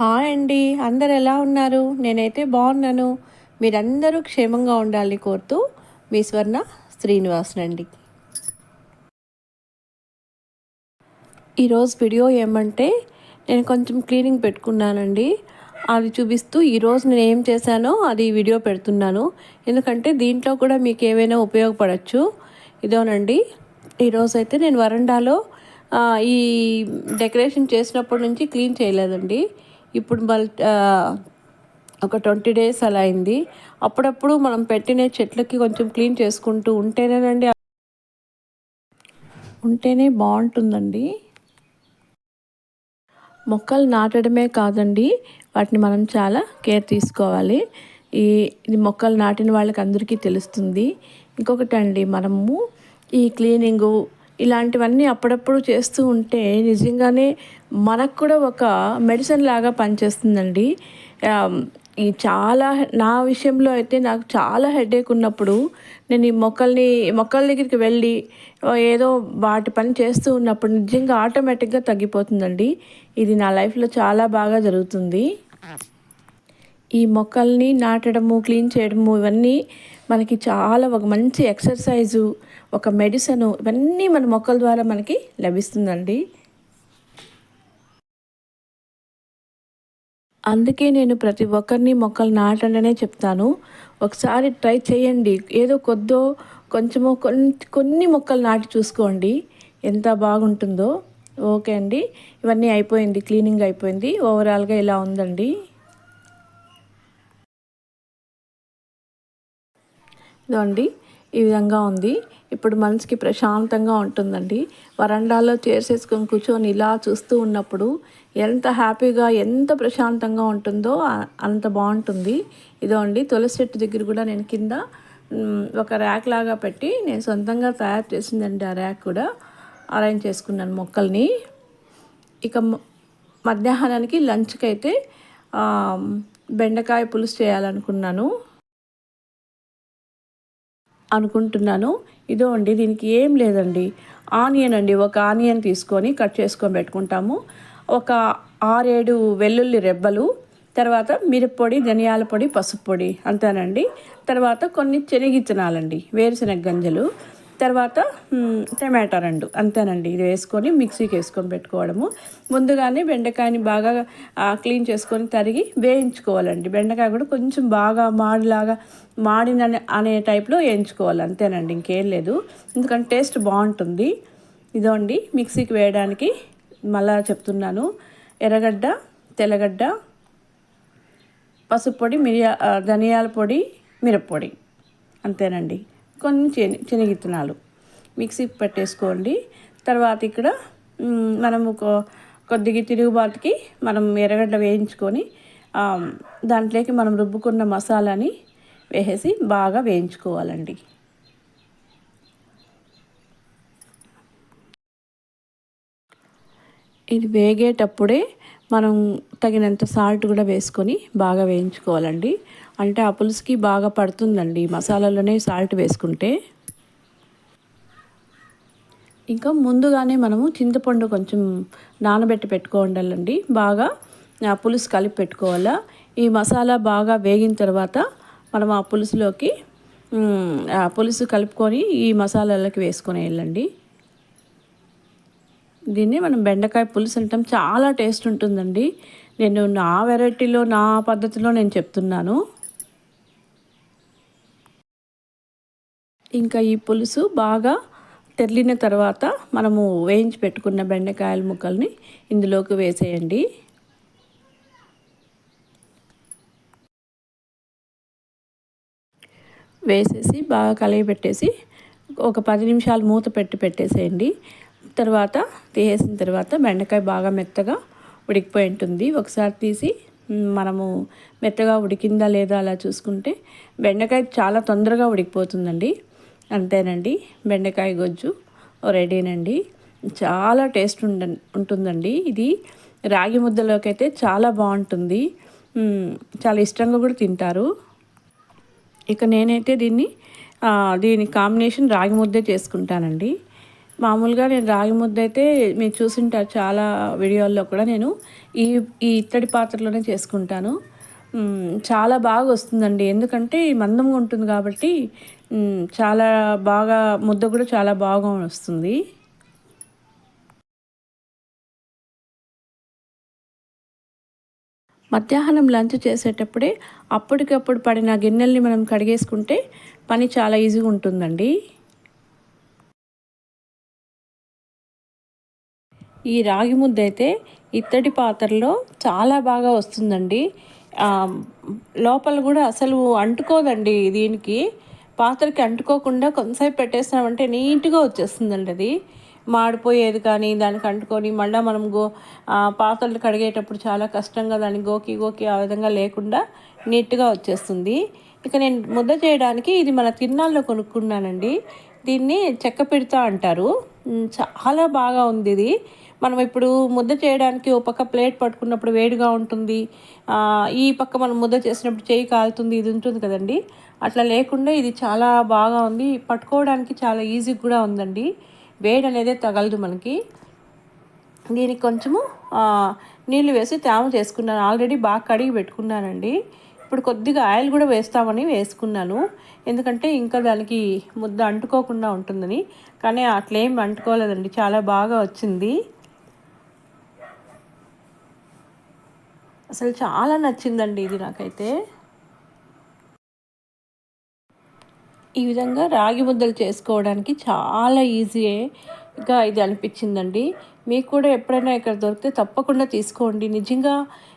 Hi అండి. అందరు ఎలా ఉన్నారు? నేనైతే బాగున్నాను. మీరందరూ క్షేమంగా ఉండాలని కోరుతూ మీ స్వర్ణ శ్రీనివాసనండి ఈరోజు వీడియో ఏమంటే నేను కొంచెం క్లీనింగ్ పెట్టుకున్నానండి. అది చూపిస్తూ ఈరోజు నేను ఏం చేశానో అది వీడియో పెడుతున్నాను. ఎందుకంటే దీంట్లో కూడా మీకు ఏవైనా ఉపయోగపడచ్చు. ఇదోనండి. ఈరోజు అయితే నేను వరండాలో ఈ డెకరేషన్ చేసినప్పటి నుంచి క్లీన్ చేయలేదండి. ఇప్పుడు మళ్ళీ ఒక ట్వంటీ డేస్ అలా అయింది. అప్పుడప్పుడు మనం పెట్టిన చెట్లకి కొంచెం క్లీన్ చేసుకుంటూ ఉంటేనేనండి ఉంటేనే బాగుంటుందండి. మొక్కలు నాటడమే కాదండి వాటిని మనం చాలా కేర్ తీసుకోవాలి. ఈ ఇది మొక్కలు నాటిన వాళ్ళకి అందరికీ తెలుస్తుంది. ఇంకొకటి అండి మనము ఈ క్లీనింగు ఇలాంటివన్నీ అప్పుడప్పుడు చేస్తూ ఉంటే నిజంగానే మనకు కూడా ఒక మెడిసిన్ లాగా పనిచేస్తుందండి. ఈ చాలా నా విషయంలో అయితే నాకు చాలా హెడేక్ ఉన్నప్పుడు నేను ఈ మొక్కల్ని మొక్కల దగ్గరికి వెళ్ళి ఏదో వాటి పని చేస్తూ ఉన్నప్పుడు నిజంగా ఆటోమేటిక్గా తగ్గిపోతుందండి. ఇది నా లైఫ్లో చాలా బాగా జరుగుతుంది. ఈ మొక్కల్ని నాటడము క్లీన్ చేయడము ఇవన్నీ మనకి చాలా ఒక మంచి ఎక్సర్సైజు ఒక మెడిసిన్ ఇవన్నీ మన మొక్కల ద్వారా మనకి లభిస్తుందండి. అందుకే నేను ప్రతి ఒక్కరిని మొక్కలు నాటండినే చెప్తాను. ఒకసారి ట్రై చేయండి. ఏదో కొద్దో కొంచెమో కొన్ని కొన్ని మొక్కలు నాటి చూసుకోండి. ఎంత బాగుంటుందో. ఓకే అండి. ఇవన్నీ అయిపోయింది. క్లీనింగ్ అయిపోయింది. ఓవరాల్గా ఇలా ఉందండి. ఇదండి ఈ విధంగా ఉంది. ఇప్పుడు మనసుకి ప్రశాంతంగా ఉంటుందండి. వరండాలో చేసేసుకొని కూర్చొని ఇలా చూస్తూ ఉన్నప్పుడు ఎంత హ్యాపీగా ఎంత ప్రశాంతంగా ఉంటుందో అంత బాగుంటుంది. ఇదో అండి తులసి చెట్టు దగ్గర కూడా నేను కింద ఒక ర్యాక్ లాగా పెట్టి నేను సొంతంగా తయారు చేసిందండి ఆ ర్యాక్ కూడా. అరేంజ్ చేసుకున్నాను మొక్కల్ని. ఇక మధ్యాహ్నానికి లంచ్కి అయితే బెండకాయ పులుసు చేయాలనుకున్నాను. అనుకుంటున్నాను. ఇదో అండి దీనికి ఏం లేదండి. ఆనియన్ అండి ఒక ఆనియన్ తీసుకొని కట్ చేసుకొని పెట్టుకుంటాము. ఒక ఆరేడు వెల్లుల్లి రెబ్బలు తర్వాత మిరప్పొడి ధనియాల పొడి పసుపు పొడి అంతేనండి. తర్వాత కొన్ని శనగిత్తనాలండి వేరుశనగ గంజలు. తర్వాత టమాటా రెండు. అంతేనండి. ఇది వేసుకొని మిక్సీకి వేసుకొని పెట్టుకోవడము. ముందుగానే బెండకాయని బాగా క్లీన్ చేసుకొని తరిగి వేయించుకోవాలండి. బెండకాయ కూడా కొంచెం బాగా మాడిలాగా మాడిన అనే టైప్లో వేయించుకోవాలి. అంతేనండి. ఇంకేం లేదు. ఎందుకంటే టేస్ట్ బాగుంటుంది. ఇదోండి. మిక్సీకి వేయడానికి మళ్ళా చెప్తున్నాను. ఎర్రగడ్డ తెల్లగడ్డ పసుపు పొడి మిరియా ధనియాల పొడి మిరప్పొడి. అంతేనండి. కొన్ని శని శనగిత్తనాలు. మిక్సీ పెట్టేసుకోండి. తర్వాత ఇక్కడ మనము కొద్దిగా తిరుగుబాటుకి మనం ఎర్రగడ్డ వేయించుకొని దాంట్లోకి మనం రుబ్బుకున్న మసాలాని వేసేసి బాగా వేయించుకోవాలండి. ఇది వేగేటప్పుడే మనం తగినంత సాల్ట్ కూడా వేసుకొని బాగా వేయించుకోవాలండి. అంటే ఆ పులుసుకి బాగా పడుతుందండి. మసాలాలోనే సాల్ట్ వేసుకుంటే. ఇంకా ముందుగానే మనము చింతపండు కొంచెం నానబెట్టి పెట్టుకోవాలండి. బాగా ఆ పులుసు కలిపి పెట్టుకోవాలా. ఈ మసాలా బాగా వేగిన తర్వాత మనం ఆ పులుసులోకి ఆ పులుసు కలుపుకొని ఈ మసాలాలకి వేసుకొని వెళ్ళండి. దీన్ని మనం బెండకాయ పులుసు అంటాం. చాలా టేస్ట్ ఉంటుందండి. నేను నా వెరైటీలో నా పద్ధతిలో నేను చెప్తున్నాను. ఇంకా ఈ పులుసు బాగా తెరిలిన తర్వాత మనము వేయించి పెట్టుకున్న బెండకాయల ముక్కల్ని ఇందులోకి వేసేయండి. వేసేసి బాగా కలయి పెట్టేసి ఒక పది నిమిషాలు మూత పెట్టి పెట్టేసేయండి. తర్వాత తీసేసిన తర్వాత బెండకాయ బాగా మెత్తగా ఉడికిపోయి ఉంటుంది. ఒకసారి తీసి మనము మెత్తగా ఉడికిందా లేదా అలా చూసుకుంటే బెండకాయ చాలా తొందరగా ఉడికిపోతుందండి. అంతేనండి. బెండకాయ గొజ్జు రెడీనండి. చాలా టేస్ట్ ఉండ ఉంటుందండి. ఇది రాగి ముద్దలోకి అయితే చాలా బాగుంటుంది. చాలా ఇష్టంగా కూడా తింటారు. ఇక నేనైతే దీన్ని దీని కాంబినేషన్ రాగి ముద్దే చేసుకుంటానండి. మామూలుగా నేను రాగి ముద్ద అయితే మీరు చూసింటారు చాలా వీడియోల్లో కూడా నేను ఈ ఈ ఇత్తడి పాత్రలోనే చేసుకుంటాను. చాలా బాగా వస్తుందండి. ఎందుకంటే మందంగా ఉంటుంది కాబట్టి చాలా బాగా ముద్ద కూడా చాలా బాగా వస్తుంది. మధ్యాహ్నం లంచ్ చేసేటప్పుడే అప్పటికప్పుడు పడిన గిన్నెల్ని మనం కడిగేసుకుంటే పని చాలా ఈజీగా ఉంటుందండి. ఈ రాగి ముద్ద అయితే ఇత్తడి పాత్రలో చాలా బాగా వస్తుందండి. లోపల కూడా అసలు అంటుకోదండి దీనికి. పాత్రకి అంటుకోకుండా కొంతసేపు పెట్టేస్తామంటే నీట్గా వచ్చేస్తుందండి అది. మాడిపోయేది కానీ దానికి అంటుకొని మళ్ళీ మనం గో పాత్రలు కడిగేటప్పుడు చాలా కష్టంగా దాన్ని గోకి గోకి ఆ విధంగా లేకుండా నీట్గా వచ్చేస్తుంది. ఇక నేను ముద్ద చేయడానికి ఇది మన తిన్నాల్లో కొనుక్కున్నానండి. దీన్ని చెక్క పిడతా అంటారు. చాలా బాగా ఉంది ఇది. మనం ఇప్పుడు ముద్ద చేయడానికి ఒక పక్క ప్లేట్ పట్టుకున్నప్పుడు వేడిగా ఉంటుంది. ఈ పక్క మనం ముద్ద చేసినప్పుడు చేయి కాలుతుంది ఇది ఉంటుంది కదండి. అట్లా లేకుండా ఇది చాలా బాగా ఉంది. పట్టుకోవడానికి చాలా ఈజీ కూడా ఉందండి. వేడి అనేది తగలదు మనకి. దీనికి కొంచెము నీళ్ళు వేసి తేమ చేసుకున్నాను. ఆల్రెడీ బాగా కడిగి పెట్టుకున్నానండి. ఇప్పుడు కొద్దిగా ఆయిల్ కూడా వేస్తామని వేసుకున్నాను. ఎందుకంటే ఇంకా దానికి ముద్ద అంటుకోకుండా ఉంటుందని. కానీ అట్లేం అంటుకోలేదండి. చాలా బాగా వచ్చింది. అసలు చాలా నచ్చిందండి ఇది నాకైతే. ఈ విధంగా రాగి ముద్దలు చేసుకోవడానికి చాలా ఈజీగా ఇది అనిపించిందండి. మీకు కూడా ఎప్పుడైనా ఇక్కడ దొరికితే తప్పకుండా తీసుకోండి. నిజంగా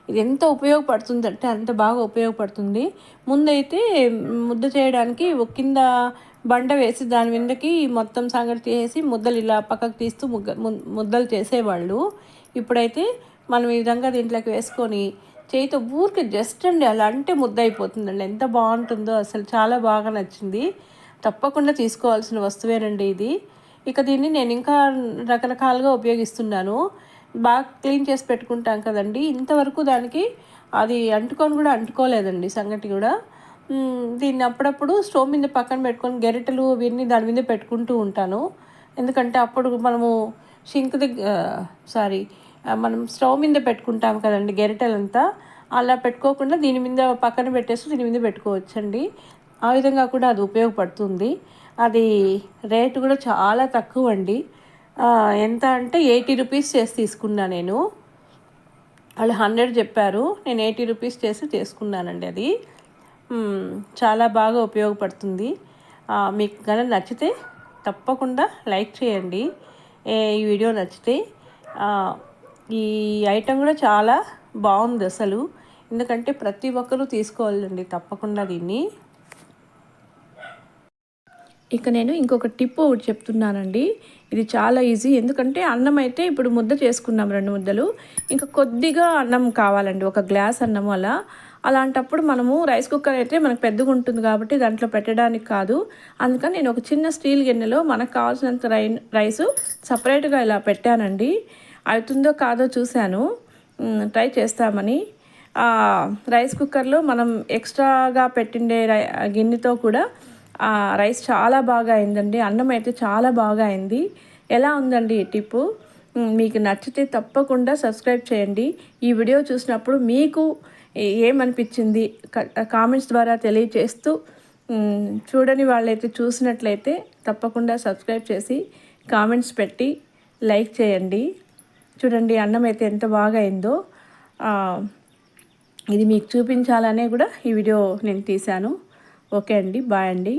ఇది ఎంత ఉపయోగపడుతుందంటే అంత బాగా ఉపయోగపడుతుంది. ముందైతే ముద్ద చేయడానికి కింద బండ వేసి దాని మీదకి మొత్తం సంగతి తీసేసి ముద్దలు ఇలా పక్కకు తీస్తూ ముగ్గ ముద్దలు చేసేవాళ్ళు. ఇప్పుడైతే మనం ఈ విధంగా దీంట్లోకి వేసుకొని చేయితో ఊరికి జస్ట్ అండి అలా అంటే ముద్ద అయిపోతుందండి ఎంత బాగుంటుందో అసలు చాలా బాగా నచ్చింది. తప్పకుండా తీసుకోవాల్సిన వస్తువేనండి ఇది. ఇక దీన్ని నేను ఇంకా రకరకాలుగా ఉపయోగిస్తున్నాను. బాగా క్లీన్ చేసి పెట్టుకుంటాం కదండి. ఇంతవరకు దానికి అది అంటుకొని కూడా అంటుకోలేదండి సంగటి కూడా. దీన్ని అప్పుడప్పుడు స్టవ్ మీద పక్కన పెట్టుకొని గెరిటలు అవన్నీ దాని మీద పెట్టుకుంటూ ఉంటాను. ఎందుకంటే అప్పుడు మనము షింక్ దగ్గర సారీ మనం స్టవ్ మీద పెట్టుకుంటాం కదండి గెరిటెలంతా. అలా పెట్టుకోకుండా దీని మీద పక్కన పెట్టేసి దీని మీద పెట్టుకోవచ్చండి. ఆ విధంగా కూడా అది ఉపయోగపడుతుంది. అది రేటు కూడా చాలా తక్కువ అండి ఎంత అంటే ఎయిటీ రూపీస్ చేసి తీసుకున్నా నేను. వాళ్ళు హండ్రెడ్ చెప్పారు. నేను ఎయిటీ రూపీస్ చేసి తీసుకున్నానండి అది. చాలా బాగా ఉపయోగపడుతుంది. మీకు కనుక నచ్చితే తప్పకుండా లైక్ చేయండి. ఈ వీడియో నచ్చితే ఈ ఐటెం కూడా చాలా బాగుంది అసలు. ఎందుకంటే ప్రతి ఒక్కరూ తీసుకోవాలండి తప్పకుండా దీన్ని. ఇక నేను ఇంకొక టిప్ ఒకటి చెప్తున్నానండి. ఇది చాలా ఈజీ. ఎందుకంటే అన్నం అయితే ఇప్పుడు ముద్ద చేసుకున్నాం రెండు ముద్దలు. ఇంకా కొద్దిగా అన్నం కావాలండి ఒక గ్లాస్ అన్నం అలా. అలాంటప్పుడు మనము రైస్ కుక్కర్ అయితే మనకు పెద్దగా ఉంటుంది కాబట్టి దాంట్లో పెట్టడానికి కాదు. అందుకని నేను ఒక చిన్న స్టీల్ గిన్నెలో మనకు కావాల్సినంత రై రైసు సపరేట్గా ఇలా పెట్టానండి. అవుతుందో కాదో చూశాను. ట్రై చేస్తామని. రైస్ కుక్కర్లో మనం ఎక్స్ట్రాగా పెట్టిండే గిన్నెతో కూడా రైస్ చాలా బాగా అయిందండి. అన్నం అయితే చాలా బాగా అయింది. ఎలా ఉందండి ఈ టిప్పు? మీకు నచ్చితే తప్పకుండా సబ్స్క్రైబ్ చేయండి. ఈ వీడియో చూసినప్పుడు మీకు ఏమనిపించింది? కామెంట్స్ ద్వారా తెలియచేస్తూ చూడని వాళ్ళైతే చూసినట్లయితే తప్పకుండా సబ్స్క్రైబ్ చేసి కామెంట్స్ పెట్టి లైక్ చేయండి. చూడండి అన్నం అయితే ఎంత బాగా అయిందో. ఇది మీకు చూపించాలనే కూడా ఈ వీడియో నేను తీశాను. ఓకే అండి బాయ్ అండి.